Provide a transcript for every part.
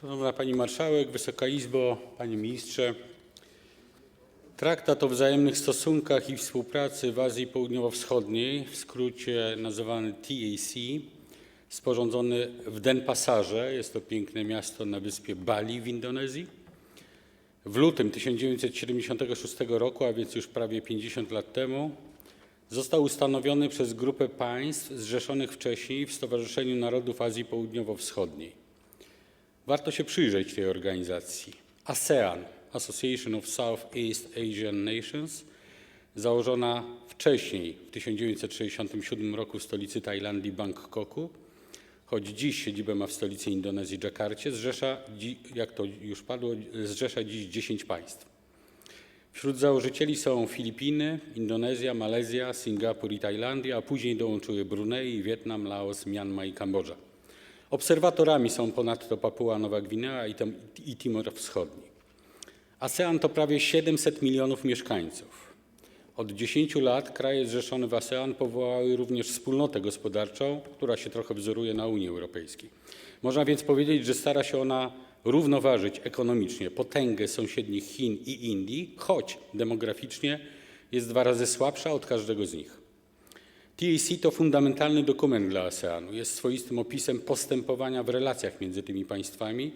Szanowna Pani Marszałek, Wysoka Izbo, Panie Ministrze. Traktat o wzajemnych stosunkach i współpracy w Azji Południowo-Wschodniej, w skrócie nazywany TAC, sporządzony w Denpasarze, jest to piękne miasto na wyspie Bali w Indonezji, w lutym 1976 roku, a więc już prawie 50 lat temu, został ustanowiony przez grupę państw zrzeszonych wcześniej w Stowarzyszeniu Narodów Azji Południowo-Wschodniej. Warto się przyjrzeć tej organizacji. ASEAN, Association of Southeast Asian Nations, założona wcześniej, w 1967 roku w stolicy Tajlandii Bangkoku, choć dziś siedzibę ma w stolicy Indonezji Dżakarcie, zrzesza, jak to już padło, zrzesza dziś 10 państw. Wśród założycieli są Filipiny, Indonezja, Malezja, Singapur i Tajlandia, a później dołączyły Brunei, Wietnam, Laos, Mjanma i Kambodża. Obserwatorami są ponadto Papua Nowa Gwinea i, Tim- i Timor Wschodni. ASEAN to prawie 700 milionów mieszkańców. Od 10 lat kraje zrzeszone w ASEAN powołały również wspólnotę gospodarczą, która się trochę wzoruje na Unii Europejskiej. Można więc powiedzieć, że stara się ona równoważyć ekonomicznie potęgę sąsiednich Chin i Indii, choć demograficznie jest dwa razy słabsza od każdego z nich. TAC to fundamentalny dokument dla ASEANu. Jest swoistym opisem postępowania w relacjach między tymi państwami,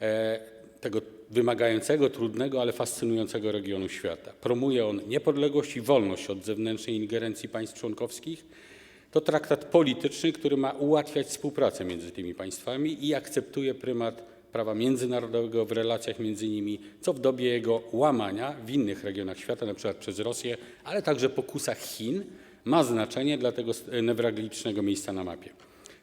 e, tego wymagającego, trudnego, ale fascynującego regionu świata. Promuje on niepodległość i wolność od zewnętrznej ingerencji państw członkowskich. To traktat polityczny, który ma ułatwiać współpracę między tymi państwami i akceptuje prymat prawa międzynarodowego w relacjach między nimi, co w dobie jego łamania w innych regionach świata, przykład przez Rosję, ale także pokusach Chin, ma znaczenie dla tego newralgicznego miejsca na mapie.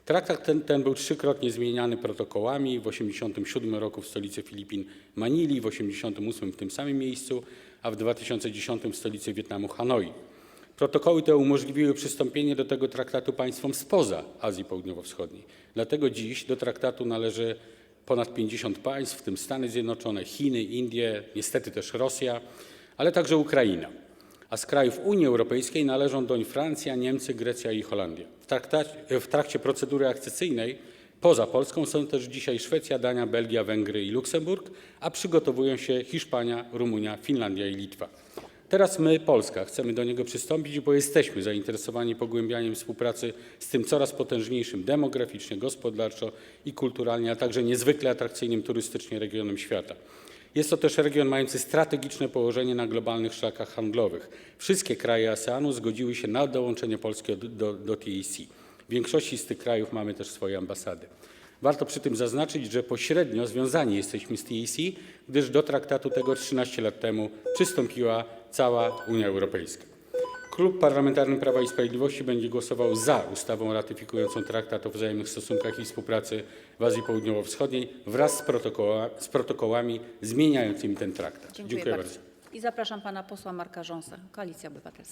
Traktat ten, ten był trzykrotnie zmieniany protokołami, w 1987 roku w stolicy Filipin Manili, w 1988 w tym samym miejscu, a w 2010 w stolicy Wietnamu Hanoi. Protokoły te umożliwiły przystąpienie do tego traktatu państwom spoza Azji Południowo-Wschodniej. Dlatego dziś do traktatu należy ponad 50 państw, w tym Stany Zjednoczone, Chiny, Indie, niestety też Rosja, ale także Ukraina. A z krajów Unii Europejskiej należą doń Francja, Niemcy, Grecja i Holandia. W, trakcie procedury akcesyjnej poza Polską są też dzisiaj Szwecja, Dania, Belgia, Węgry i Luksemburg, a przygotowują się Hiszpania, Rumunia, Finlandia i Litwa. Teraz my, Polska, chcemy do niego przystąpić, bo jesteśmy zainteresowani pogłębianiem współpracy z tym coraz potężniejszym demograficznie, gospodarczo i kulturalnie, a także niezwykle atrakcyjnym turystycznie regionem świata. Jest to też region mający strategiczne położenie na globalnych szlakach handlowych. Wszystkie kraje ASEANu zgodziły się na dołączenie Polski do, do, TAC. W większości z tych krajów mamy też swoje ambasady. Warto przy tym zaznaczyć, że pośrednio związani jesteśmy z TAC, gdyż do traktatu tego 13 lat temu przystąpiła cała Unia Europejska. Klub Parlamentarny Prawa i Sprawiedliwości będzie głosował za ustawą ratyfikującą traktat o wzajemnych stosunkach i współpracy w Azji Południowo-Wschodniej wraz z, protokoła, z protokołami zmieniającymi ten traktat. Dziękuję, bardzo. I zapraszam pana posła Marka Rząsa, Koalicja Obywatelska.